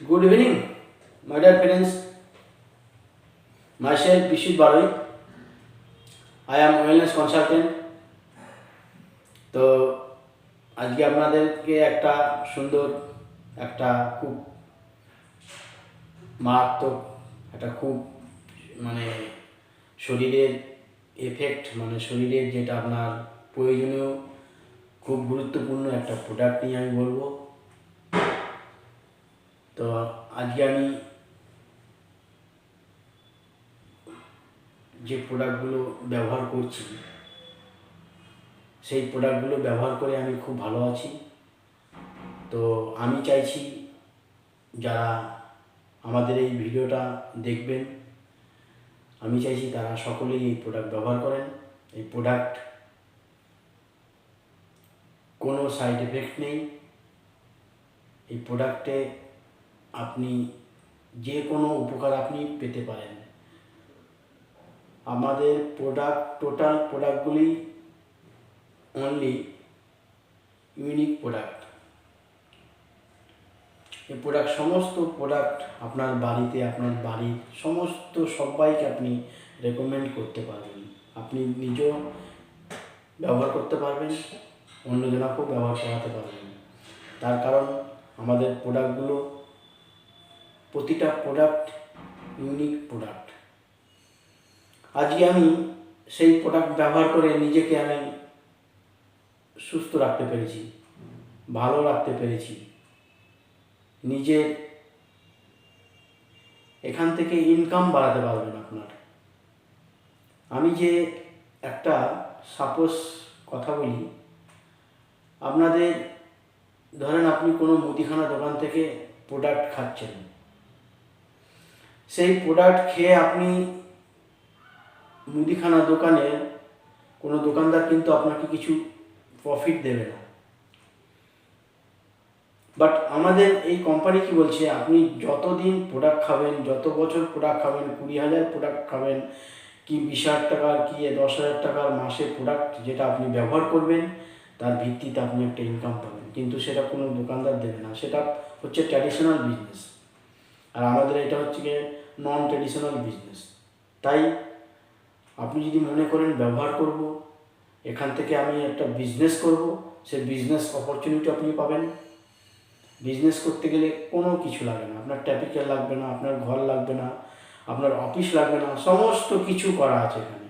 Good evening, my dear parents. Myself Bishit Baroi. I am wellness consultant. তো আজকে আপনাদেরকে একটা সুন্দর একটা খুব মারাত্মক একটা খুব মানে শরীরের এফেক্ট মানে শরীরের যেটা আপনার প্রয়োজনীয় খুব গুরুত্বপূর্ণ একটা প্রোডাক্ট নিয়ে আমি বলব তো আজকে আমি যে প্রোডাক্টগুলো ব্যবহার করছি, সেই প্রোডাক্টগুলো ব্যবহার করে আমি খুব ভালো আছি। তো আমি চাইছি যারা আমাদের এই ভিডিওটা দেখবেন, আমি চাইছি তারা সকলেই এই প্রোডাক্ট ব্যবহার করেন। এই প্রোডাক্ট কোনো সাইড এফেক্ট নেই। এই প্রোডাক্টে আপনি যে কোনো উপকার আপনি পেতে পারেন। আমাদের প্রোডাক্ট টোটাল প্রোডাক্টগুলি অনলি ইউনিক প্রোডাক্ট এই প্রোডাক্ট সমস্ত প্রোডাক্ট আপনার বাড়িতে, আপনার বাড়ির সমস্ত সবাইকে আপনি রেকমেন্ড করতে পারবেন। আপনি নিজেও ব্যবহার করতে পারবেন, অন্যজনাকেও ব্যবহার করাতে পারবেন। তার কারণ আমাদের প্রোডাক্টগুলো প্রতিটা প্রোডাক্ট ইউনিক প্রোডাক্ট আজকে আমি সেই প্রোডাক্ট ব্যবহার করে নিজেকে আমি সুস্থ রাখতে পেরেছি, ভালো রাখতে পেরেছি। নিজের এখান থেকে ইনকাম বাড়াতে পারবেন আপনার। আমি যে একটা সাপোজ কথা বলি, আপনাদের ধরেন আপনি কোনো মুদিখানা দোকান থেকে প্রোডাক্ট খাচ্ছেন। সেই প্রোডাক্ট খেয়ে আপনি মুদিখানা দোকানে, কোনো দোকানদার কিন্তু আপনাকে কিছু প্রফিট দেবে না। বাট আমাদের এই কোম্পানি কি বলছে, আপনি যতদিন প্রোডাক্ট খাবেন, যত বছর প্রোডাক্ট খাবেন, কুড়ি হাজার প্রোডাক্ট খাবেন, কি বিশ হাজার টাকার কি দশ হাজার টাকার মাসে প্রোডাক্ট যেটা আপনি ব্যবহার করবেন, তার ভিত্তিতে আপনি একটা ইনকাম পাবেন। কিন্তু সেটা কোনো দোকানদার দেবে না। সেটা হচ্ছে ট্র্যাডিশনাল বিজনেস আর আমাদের এটা হচ্ছে গিয়ে নন ট্র্যাডিশনাল বিজনেস তাই আপনি যদি মনে করেন ব্যবহার করব, এখান থেকে আমি একটা বিজনেস করব সেই বিজনেস অপরচুনিটি আপনি পাবেন। বিজনেস করতে গেলে কোনো কিছু লাগে না। আপনার ট্যাপিক্যাল লাগবে না, আপনার ঘর লাগবে না, আপনার অফিস লাগবে না, সমস্ত কিছু করা আছে এখানে।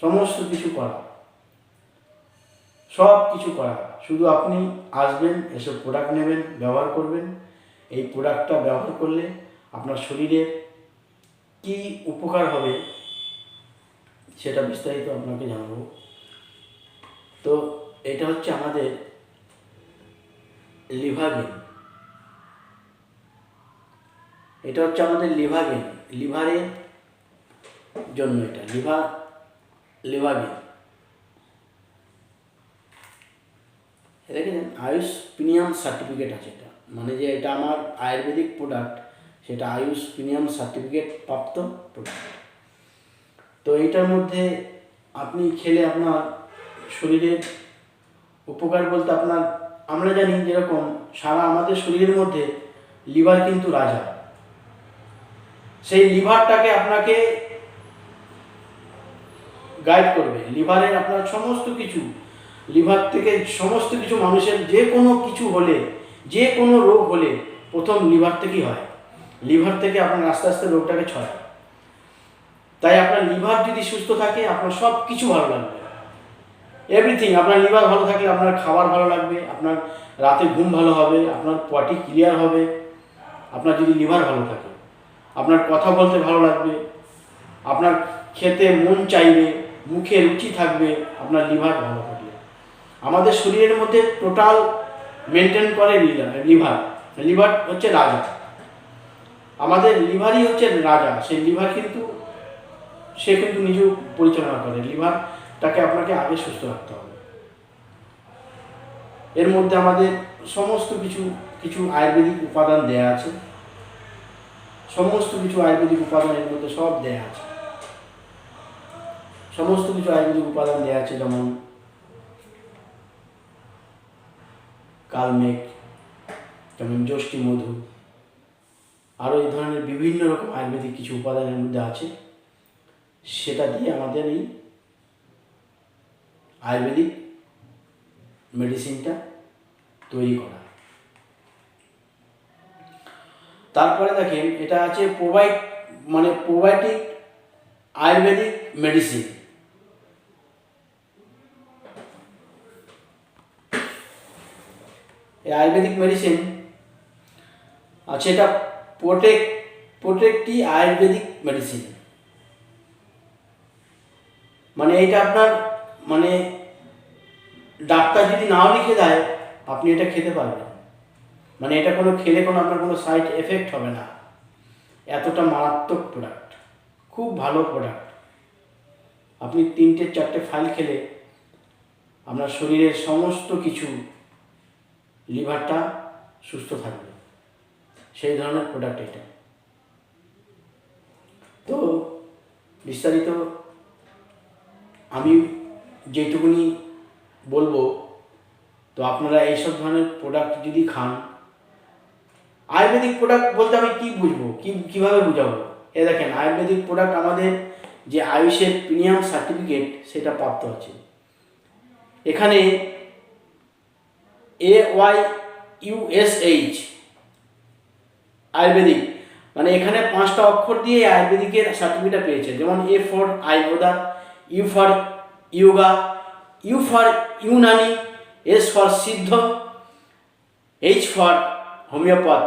সমস্ত কিছু করা। সব কিছু করা। শুধু আপনি আসবেন এসব প্রোডাক্ট নেবেন, ব্যবহার করবেন। এই প্রোডাক্টটা ব্যবহার করলে আপনার শরীরে কি উপকার হবে সেটা বিস্তারিত আপনাকে জানাব। তো এটা হচ্ছে আমাদের লিভাগেন এটা হচ্ছে আমাদের লিভাগেন লিভারের জন্য এটা, লিভার লিভাগেন দেখেছেন? আয়ুষ প্রিমিয়াম সার্টিফিকেট আছে এটা। মানে যে এটা আমার আয়ুর্বেদিক প্রোডাক্ট সেটা আয়ুষ প্রিমিয়াম সার্টিফিকেট প্রাপ্ত প্রোডাক্ট তো এইটার মধ্যে আপনি খেলে আপনার শরীরের উপকার বলতে আপনার, আমরা জানি যেরকম সারা আমাদের শরীরের মধ্যে লিভার কিন্তু রাজা। সেই লিভারটাকে আপনাকে গাইড করবে। লিভারের আপনার সমস্ত কিছু লিভার থেকে সমস্ত কিছু মানুষের যে কোনো কিছু হলে, যে কোনো রোগ হলে প্রথম লিভার থেকেই হয়। লিভার থেকে আপনার আস্তে আস্তে রোগটাকে ছড়ায়। তাই আপনার লিভার যদি সুস্থ থাকে, আপনার সব কিছু ভালো লাগবে। এভরিথিং আপনার লিভার ভালো থাকলে আপনার খাবার ভালো লাগবে, আপনার রাতে ঘুম ভালো হবে, আপনার পটি ক্লিয়ার হবে, আপনার যদি লিভার ভালো থাকে, আপনার কথা বলতে ভালো লাগবে, আপনার খেতে মন চাইবে, মুখে রুচি থাকবে, আপনার লিভার ভালো থাকলে আমাদের শরীরের মধ্যে টোটাল মেনটেন করে লিভার। লিভার হচ্ছে রাজা। আমাদের লিভারই হচ্ছে রাজা, সেই লিভার কিন্তু, সে কিন্তু নিজেও পরিচালনা করে। লিভারটাকে আপনাকে আগে সুস্থ রাখতে হবে। এর মধ্যে আমাদের সমস্ত কিছু কিছু আয়ুর্বেদিক উপাদান দেয়া আছে। সমস্ত কিছু আয়ুর্বেদিক উপাদান এর মধ্যে সব দেয়া আছে। সমস্ত কিছু আয়ুর্বেদিক উপাদান দেয়া আছে, যেমন কালমেঘ, যেমন যষ্টি মধু আরও এই ধরনের বিভিন্ন রকম আয়ুর্বেদিক কিছু উপাদানের মধ্যে আছে। সেটা দিয়ে আমাদের এই আয়ুর্বেদিক মেডিসিনটা তৈরি করা। তারপরে দেখেন, এটা আছে প্রোবাইট মানে প্রোবায়োটিক আয়ুর্বেদিক মেডিসিন এই আয়ুর্বেদিক মেডিসিন আছে এটা প্রোটেক প্রোটেক্টি আয়ুর্বেদিক মেডিসিন মানে এটা আপনার মানে ডাক্তার যদি নাও লিখে দেয়, আপনি এটা খেতে পারবেন। মানে এটা কোনো, খেলে কোনো আপনার কোনো সাইড এফেক্ট হবে না। এতটা মারাত্মক প্রোডাক্ট খুব ভালো প্রোডাক্ট আপনি তিনটে, চারটে ফাইল খেলে আপনার শরীরের সমস্ত কিছু লিভারটা সুস্থ থাকবে। সেই ধরনের প্রোডাক্ট এটা। তো বিস্তারিত আমি যেটুকুনি বলব, তো আপনারা এইসব ধরনের প্রোডাক্ট যদি খান, আয়ুর্বেদিক প্রোডাক্ট বলতে আমি কি বুঝব? কি, কীভাবে বুঝাবো? এ দেখেন, আয়ুর্বেদিক প্রোডাক্ট আমাদের যে আয়ুষের প্রিমিয়াম সার্টিফিকেট সেটা প্রাপ্ত আছে। এখানে এ ওয়াই ইউএসএইচ আয়ুর্বেদিক। মানে এখানে পাঁচটা অক্ষর দিয়ে আয়ুর্বেদিকের সার্টিফিকেট পেয়েছে। যেমন A for Ayurveda U for yoga U for Unani S for Siddha H for homeopath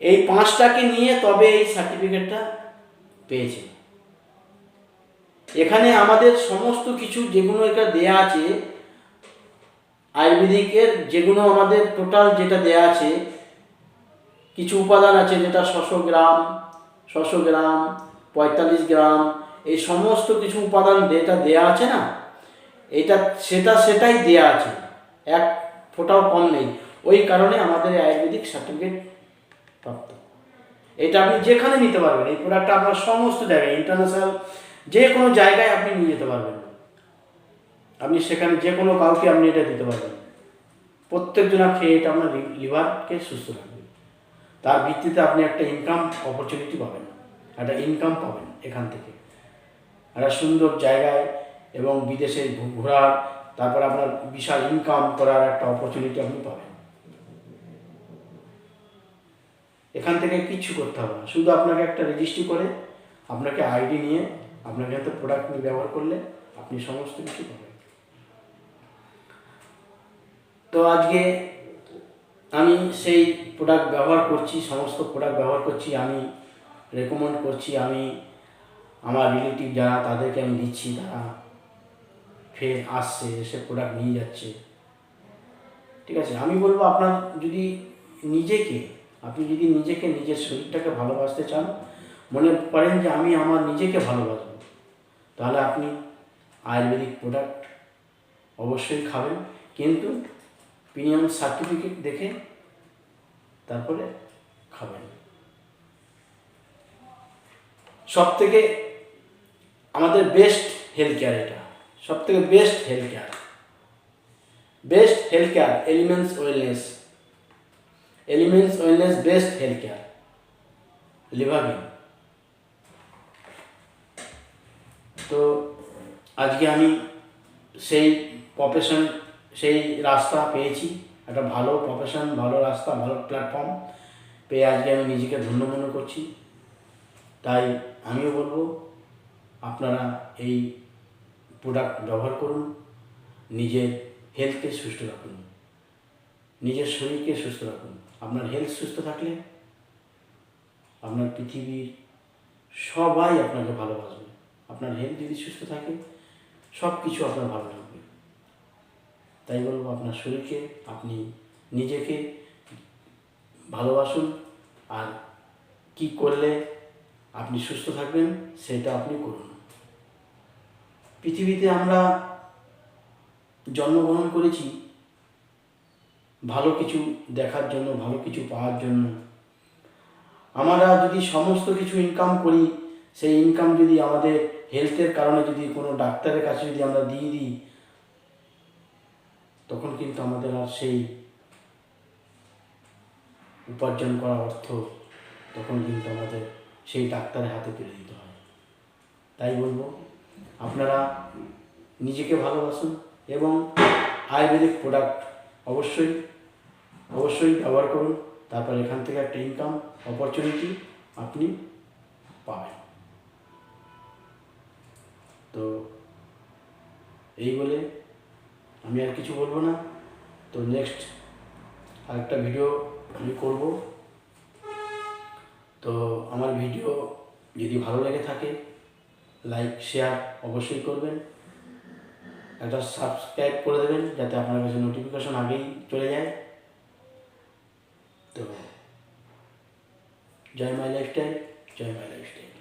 এই পাঁচটাকে নিয়ে তবে এই সার্টিফিকেটটা পেয়েছে। এখানে আমাদের সমস্ত কিছু যেগুলো এটা দেয়া আছে, আয়ুর্বেদিকের যেগুলো আমাদের টোটাল যেটা দেয়া আছে কিছু উপাদান আছে যেটা ছশো গ্রাম ছশো গ্রাম, পঁয়তাল্লিশ গ্রাম, এই সমস্ত কিছু উপাদান যেটা দেয়া আছে না, এটা সেটা সেটাই দেয়া আছে, এক ফোটাও কম নেই। ওই কারণে আমাদের আয়ুর্বেদিক সার্টিফিকেট প্রাপ্ত। এটা আপনি যেখানে নিতে পারবেন, এই প্রোডাক্টটা আপনার সমস্ত জায়গায় ইন্টারন্যাশনাল যে কোনো জায়গায় আপনি নিয়ে যেতে পারবেন। আপনি সেখানে যে কোনো কাউকে আপনি এটা দিতে পারবেন। প্রত্যেকজনা খেয়ে এটা আপনার লিভারকে সুস্থ রাখবে। তার ভিত্তিতে আপনি একটা ইনকাম অপরচুনিটি পাবেন। একটা ইনকাম পাবেন এখান থেকে। একটা সুন্দর জায়গায় এবং বিদেশে ঘোরার, তারপর আপনার বিশাল ইনকাম করার একটা অপরচুনিটি আপনি পাবেন। এখান থেকে কিচ্ছু করতে হবে না। শুধু আপনাকে একটা রেজিস্ট্রি করে, আপনাকে আইডি নিয়ে, আপনাকে একটা প্রোডাক্ট নিয়ে ব্যবহার করলে আপনি সমস্ত কিছু পাবেন। তো আজকে আমি সেই প্রোডাক্ট ব্যবহার করছি, সমস্ত প্রোডাক্ট ব্যবহার করছি, আমি রেকমেন্ড করছি, আমি আমার রিলেটিভ যারা, তাদেরকে আমি দিচ্ছি, তারা ফের আসছে, এসে প্রোডাক্ট নিয়ে যাচ্ছে। ঠিক আছে? আমি বলব আপনার যদি নিজেকে, আপনি যদি নিজেকে নিজের শরীরটাকে ভালোবাসতে চান, মনে করেন যে আমি আমার নিজেকে ভালোবাসবো, তাহলে আপনি আয়ুর্বেদিক প্রোডাক্ট অবশ্যই খাবেন। কিন্তু প্রিমিয়াম সার্টিফিকেট দেখে তারপরে খাবেন। সব থেকে আমাদের বেস্ট হেলথ কেয়ার এটা। সব থেকে best health care best health care elements wellness elements wellness best health care লিভাবিন তো আজকে আমি সেই প্রফেশন সেই রাস্তা পেয়েছি। একটা ভালো প্রফেশন ভালো রাস্তা, ভালো প্ল্যাটফর্ম পেয়ে আজকে আমি নিজেকে ধন্য মনে করছি। তাই আমিও বলব, আপনারা এই প্রোডাক্ট ব্যবহার করুন। নিজের হেলথকে সুস্থ রাখুন। নিজের শরীরকে সুস্থ রাখুন। আপনার হেলথ সুস্থ থাকলে আপনার পৃথিবীর সবাই আপনাকে ভালোবাসবে। আপনার হেলথ যদি সুস্থ থাকে সব কিছু আপনার ভালো লাগবে তাই বলব আপনার শরীরকে আপনি নিজেকে ভালোবাসুন। আর কি করলে আপনি সুস্থ থাকবেন, সেটা আপনি করুন। পৃথিবীতে আমরা জন্মগ্রহণ করেছি ভালো কিছু দেখার জন্য, ভালো কিছু পাওয়ার জন্য। আমরা যদি সমস্ত কিছু ইনকাম করি, সেই ইনকাম যদি আমাদের হেলথের কারণে যদি কোনো ডাক্তারের কাছে যদি আমরা দিয়ে দিই তখন কিন্তু আমাদের আর সেই উপার্জন করা অর্থ তখন কিন্তু আমাদের সেই ডাক্তারের হাতে তুলে দিতে হয়। তাই বলব, আপনারা নিজেকে ভালোবাসুন এবং আয়ুর্বেদিক প্রোডাক্ট অবশ্যই অবশ্যই ব্যবহার করুন। তারপর এখান থেকে একটা ইনকাম অপরচুনিটি আপনি পাবেন। তো এই বলে আমি আর কিছু বলব না। তো নেক্সট আরেকটা ভিডিও আমি করব। তো আমার ভিডিও যদি ভালো লেগে থাকে লাইক শেয়ার অবশ্যই করবেন। একটা সাবস্ক্রাইব করে দেবেন যাতে আপনার কাছে নোটিফিকেশন আগেই চলে যায়। তো, জয় মাই লাইফস্টাইল জয় মাই লাইফস্টাইল